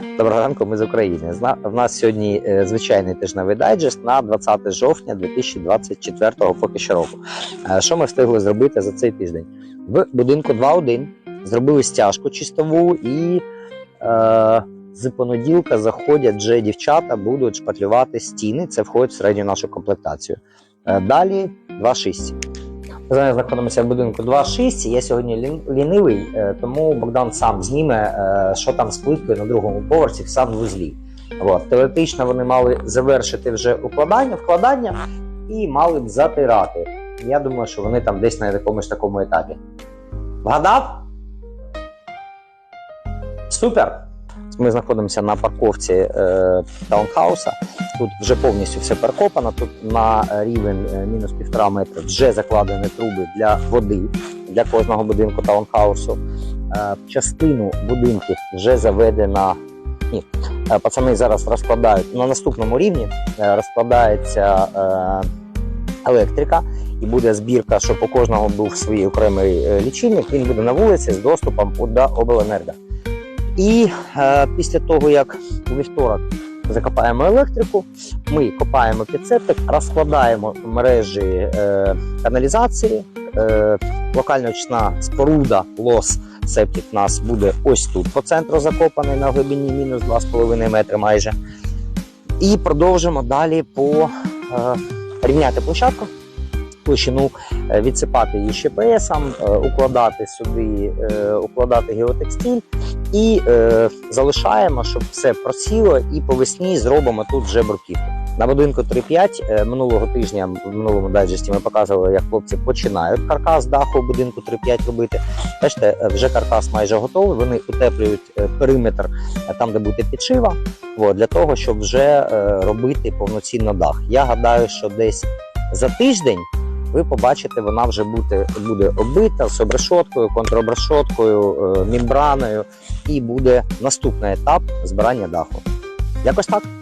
Доброго ранку, ми з України. В нас сьогодні е, звичайний тижневий дайджест на 20 жовтня 2024 поки що року. Е, Що ми встигли зробити за цей тиждень? В будинку 2.1 зробили стяжку чистову і е, з понеділка заходять вже дівчата, будуть шпатлювати стіни. Це входить в середню нашу комплектацію. Е, Далі 2.6. Зараз знаходимося в будинку 2.6. Я сьогодні лінивий, е, тому Богдан сам зніме, е, що там з плиткою на другому поверсі в санвузлі. От. Теоретично вони мали завершити вже укладання, вкладання і мали б затирати. Я думаю, що вони там десь на якомусь такому етапі. Вгадав? Супер! Ми знаходимося на парковці е, таунхауса. Тут вже повністю все перекопано. Тут на рівень е, мінус півтора метра вже закладені труби для води для кожного будинку таунхаусу. Е, частину будинків вже заведена. Ні, е, пацани зараз розкладають на наступному рівні. е, розкладається е, електрика, і буде збірка, щоб у кожного був свій окремий е, лічильник. Він буде на вулиці з доступом до обленерго. І е, після того, як у вівторок закопаємо електрику, ми копаємо підсептик, розкладаємо мережі е, каналізації. Е, локально очисна споруда лос септик у нас буде ось тут по центру закопаний на глибині мінус 2,5 метри майже. І продовжимо далі по е, рівняти площадку, площину, е, відсипати її ЩПСом, е, укладати сюди, е, укладати геотекстиль і е, залишаємо, щоб все просіло, і по весні зробимо тут вже бруківку. На будинку 3.5 е, минулого тижня в минулому дайджесті ми показували, як хлопці починають каркас даху будинку 3.5 робити. Бачите, е, вже каркас майже готовий. Вони утеплюють е, периметр там, де буде підшива, от, для того, щоб вже робити повноцінно дах. Я гадаю, що десь за тиждень. Ви побачите, вона вже буде, буде оббита з обрешоткою, контробрешоткою, е, мембраною, і буде наступний етап збирання даху. Якось так.